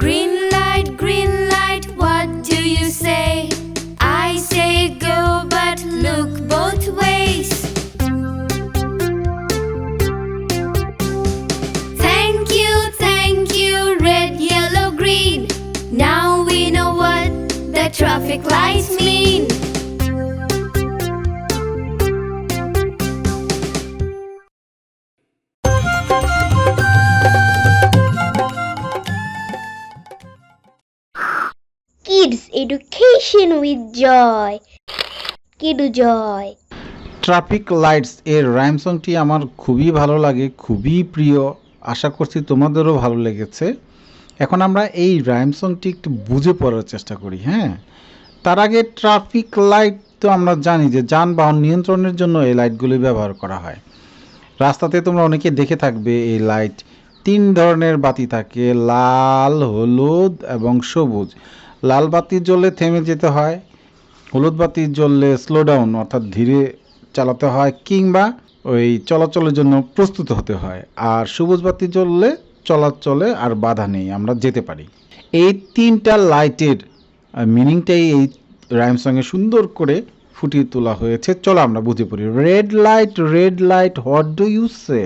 Green light, green light, what do you say? I say go, but look both ways. Thank you, thank you, red, yellow, green. Now we know what the traffic lights mean. Kids Education with Joy. Kidu Joy. Traffic lights এর rhyme সংটি আমার খুবই ভালো লাগে, খুবই প্রিয়। আশা করছি তোমাদেরও ভালো লেগেছে। এখন আমরা এই রাইম সংটি একটু বুঝে পড়ার চেষ্টা করি হ্যাঁ? তার আগে ট্রাফিক লাইট তো আমরা জানি যে যানবাহন নিয়ন্ত্রণের জন্য এই লাইটগুলি ব্যবহার করা হয়। রাস্তাতে তোমরা অনেকে দেখে থাকবে, এই লাইট তিন ধরনের বাতি থাকে, লাল, হলুদ এবং সবুজ। লাল বাতি জ্বললে থেমে যেতে হয়, হলুদ বাতি জ্বললে স্লো ডাউন অর্থাৎ ধীরে চালাতে হয়, কিংবা ওই চলাচলের জন্য প্রস্তুত হতে হয়। আর সবুজ বাতি জ্বললে চলাচলে আর বাধা নেই, আমরা যেতে পারি। এই তিনটা লাইটের মিনিংটাই এই রাইম সঙ্গে সুন্দর করে ফুটিয়ে তোলা হয়েছে। চলো আমরা বুঝে পড়ি। Red light red light what do you say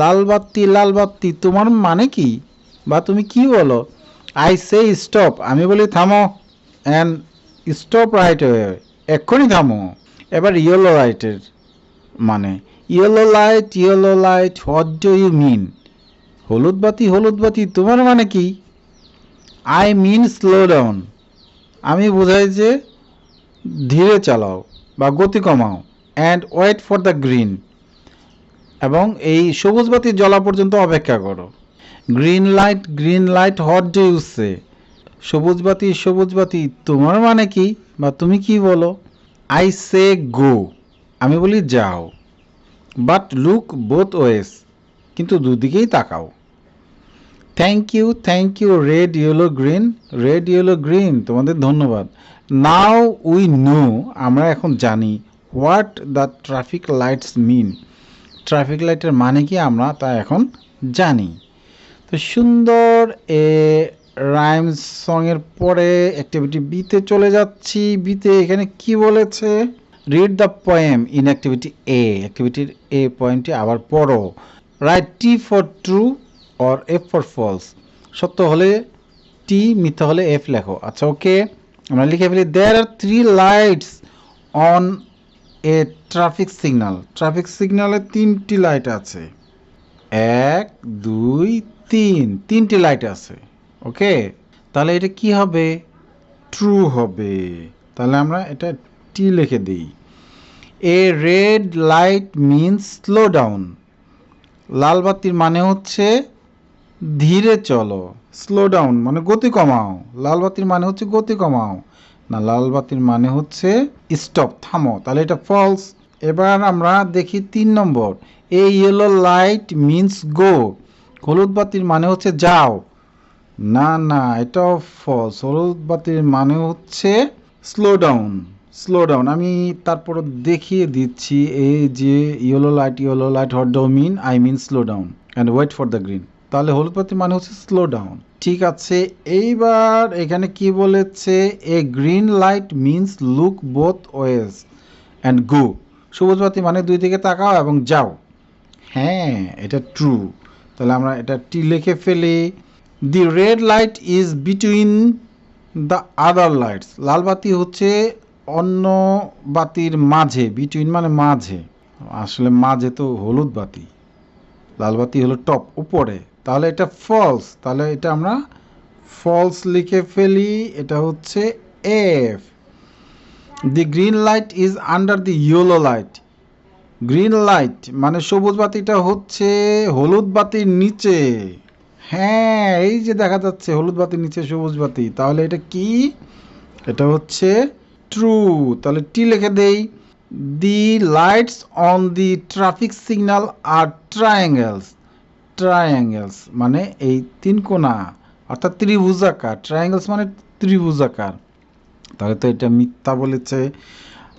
লাল বাতি লাল বাতি, তোমার মানে কি? বা তুমি কি বলো? আই সে স্টপ আমি বলি থামো। অ্যান্ড স্টপ রাইট এক্ষুনি থামো। এবার ইয়েলো লাইটের মানে। Yellow light yellow light what do you mean হলুদ বাতি হলুদ বাতি, তোমার মানে কি? আই মিন স্লো ডাউন আমি বোঝাই যে ধীরে চালাও বা গতি কমাও। And wait for the green এবং এই সবুজ বাতি জ্বলা পর্যন্ত অপেক্ষা করো। Green light green light what do say সবুজ বাতি সবুজ বাতি, তোমার মানে কি বা তুমি কি বলো? আই সে গো আমি বলি যাও। বাট লুক বোথ ওয়েস কিন্তু দুদিকেই তাকাও। Thank you thank you red yellow green red yellow green তোমাদের ধন্যবাদ। নাও উই নো আমরা এখন জানি what the traffic lights mean traffic লাইটের মানে কি আমরা তা এখন জানি। তো সুন্দর, এ রাইমস সঙের পরে অ্যাক্টিভিটি বিতে চলে যাচ্ছি। বিতে এখানে কি বলেছে? Read the poem in activity A অ্যাক্টিভিটির A পয়েন্টটি আবার পড়ো। Write T for true or F for false সত্য হলে টি মিথ্যা হলে এফ লেখো। আচ্ছা ওকে আমরা লিখে ফেলি there are three lights on a traffic signal traffic সিগনালে তিনটি লাইট আছে। এক, দুই, তিন। তিনটি লাইট আছে ওকে তাহলে এটা কি হবে? ট্রু হবে। তাহলে আমরা এটা টি লিখে দিই। A red light means slow down লাল বাতির মানে হচ্ছে ধীরে চলো স্লো ডাউন মানে গতি কমাও। লাল বাতির মানে হচ্ছে গতি কমাও। না, লাল বাতির মানে হচ্ছে স্টপ থামো। তাহলে এটা ফলস এবার আমরা দেখি তিন number. A yellow light means go হলুদ বাতির মানে হচ্ছে যাও। না না, এটাও ফলস হলুদ বাতির মানে হচ্ছে স্লো ডাউন স্লো ডাউন আমি তারপর দেখিয়ে দিচ্ছি এই যে yellow light yellow light what do mean I mean slow down and wait for the green তাহলে হলুদ বাতির মানে হচ্ছে স্লো ডাউন ঠিক আছে, এইবার এখানে কি বলেছে? A green light means look both ways and go সবুজ বাতি মানে দুই দিকে তাকাও এবং যাও। হ্যাঁ এটা ট্রু তাহলে আমরা এটা টি লিখে ফেলি। The red light is between the other lights লাল বাতি হচ্ছে অন্য বাতির মাঝে। বিটুইন মানে মাঝে। আসলে মাঝে তো হলুদ বাতি। লাল বাতি হলো টপ উপরে। তাহলে এটা ফলস তাহলে এটা আমরা ফলস লিখে ফেলি। এটা হচ্ছে F the green light is under the yellow light green light মানে সবুজ বাতিটা হচ্ছে হলুদ বাতির নিচে। হ্যাঁ এই যে দেখা যাচ্ছে হলুদ বাতির নিচে সবুজ বাতি, তাহলে এটা কি? এটা হচ্ছে ট্রু তাহলে টি লিখে দেই। The lights on the traffic signal are triangles triangles মানে এই তিন কোণা অর্থাৎ ত্রিভুজাকার। ট্রায়াঙ্গেলস মানে ত্রিভুজাকার। তাহলে তো এটা মিথ্যা বলেছে।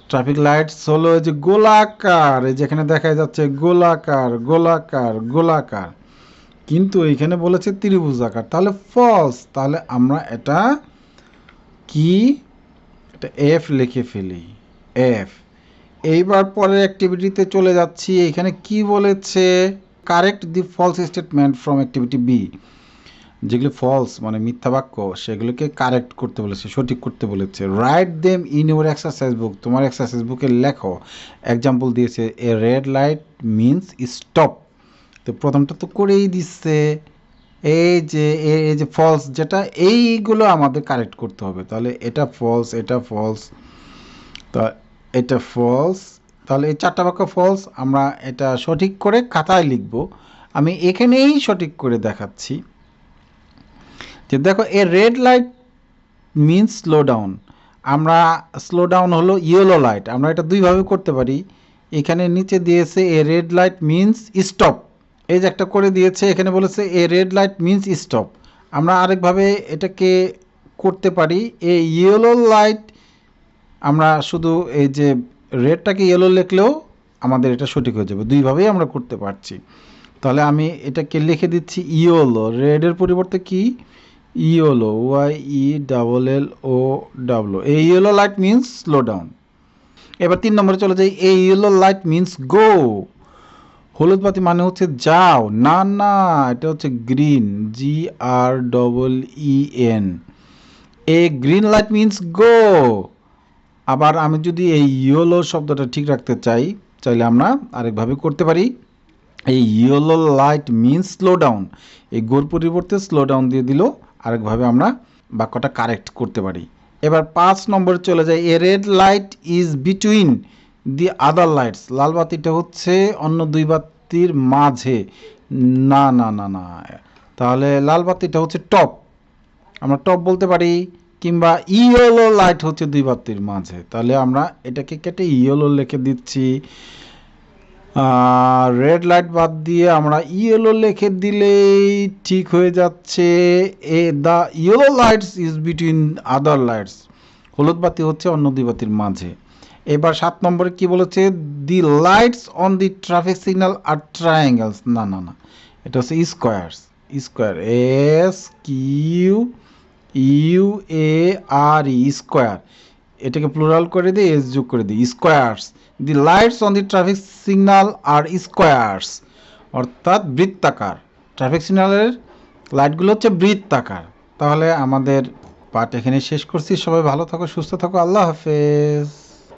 ট্রাফিক লাইটস হলো যে গোলাকার, এই যেখানে দেখা যাচ্ছে গোলাকার গোলাকার গোলাকার। কিন্তু এইখানে বলেছে ত্রিভুজাকার, তাহলে ফলস তাহলে আমরা এটা কি? এটা এফ লিখে ফেলি এফ এইবার পরের অ্যাক্টিভিটিতে চলে যাচ্ছি, এখানে কি বলেছে? Correct the false statement from activity B যেগুলি ফলস মানে মিথ্যা বাক্য, সেগুলোকে কারেক্ট করতে বলেছে, সঠিক করতে বলেছে। Write them in your exercise book তোমার এক্সারসাইজ বুকে লেখো। এক্সাম্পল দিয়েছে a red light means stop তো প্রথমটা তো করেই দিচ্ছে। এই যে এই যে ফলস যেটা এইগুলো আমাদের কারেক্ট করতে হবে। তাহলে এটা ফলস এটা ফলস তা এটা ফলস তাহলে এই চারটা বাক্য ফলস আমরা এটা সঠিক করে খাতায় লিখব। আমি এখানেই সঠিক করে দেখাচ্ছি। যে দেখো, a red light means slow down আমরা স্লো ডাউন হলো ইয়েলো লাইট আমরা এটা দুইভাবে করতে পারি। এখানে নিচে দিয়েছে a red light means stop এই যে একটা করে দিয়েছে, এখানে বলেছে a red light means stop আমরা আরেকভাবে এটাকে করতে পারি। এ ইয়েলো লাইট আমরা শুধু এই যে রেডটাকে ইয়েলো লিখলেও আমাদের এটা সঠিক হয়ে যাবে। দুইভাবেই আমরা করতে পারছি। তাহলে আমি এটাকে লিখে দিচ্ছি ইয়োলো রেডের পরিবর্তে কি? Yellow Y E double L O double এই yellow light means slow down এবার তিন নম্বরে চলে যাই। এই ইয়েলো লাইট মিন্স গো হলুদ বাতি মানে হচ্ছে যাও। না না, এটা হচ্ছে green G R double E N a green light means go আবার আমি যদি এই ইয়েলো শব্দটা ঠিক রাখতে চাই, চাইলে আমরা আরেকভাবে করতে পারি। এই yellow light means slow down এই গোর পরিবর্তে স্লো ডাউন দিয়ে দিল। আরেকভাবে আমরা বাক্যটা কারেক্ট করতে পারি। এবার পাঁচ নম্বরে চলে যায় a red light is between the other lights লাল বাতিটা হচ্ছে অন্য দুই বাতির মাঝে। না না না না। তাহলে লাল বাতিটা হচ্ছে টপ আমরা টপ বলতে পারি কিংবা ইয়েলো লাইট হচ্ছে দুই বাতির মাঝে। তাহলে আমরা এটাকে কেটে ইয়েলো লিখে দিচ্ছি। রেড লাইট বাদ দিয়ে আমরা ইয়েলো লিখে দিলেই ঠিক হয়ে যাচ্ছে, a the yellow lights is between other lights হলুদ বাতি হচ্ছে অন্য দুই বাতির মাঝে। এবার সাত নম্বরে কি বলেছে? The lights on the traffic signal are triangles না না না, এটা হচ্ছে squares square S Q U A R E square এটাকে প্লুরাল করে দিই এস যোগ করে দিই squares the lights on the traffic signal are squares অর্থাৎ বৃত্তাকার। ট্রাফিক সিগনালের লাইটগুলো হচ্ছে বৃত্তাকার। তাহলে আমাদের পাঠ এখানে শেষ করছি। সবাই ভালো থাকো, সুস্থ থাকো। আল্লাহ হাফেজ।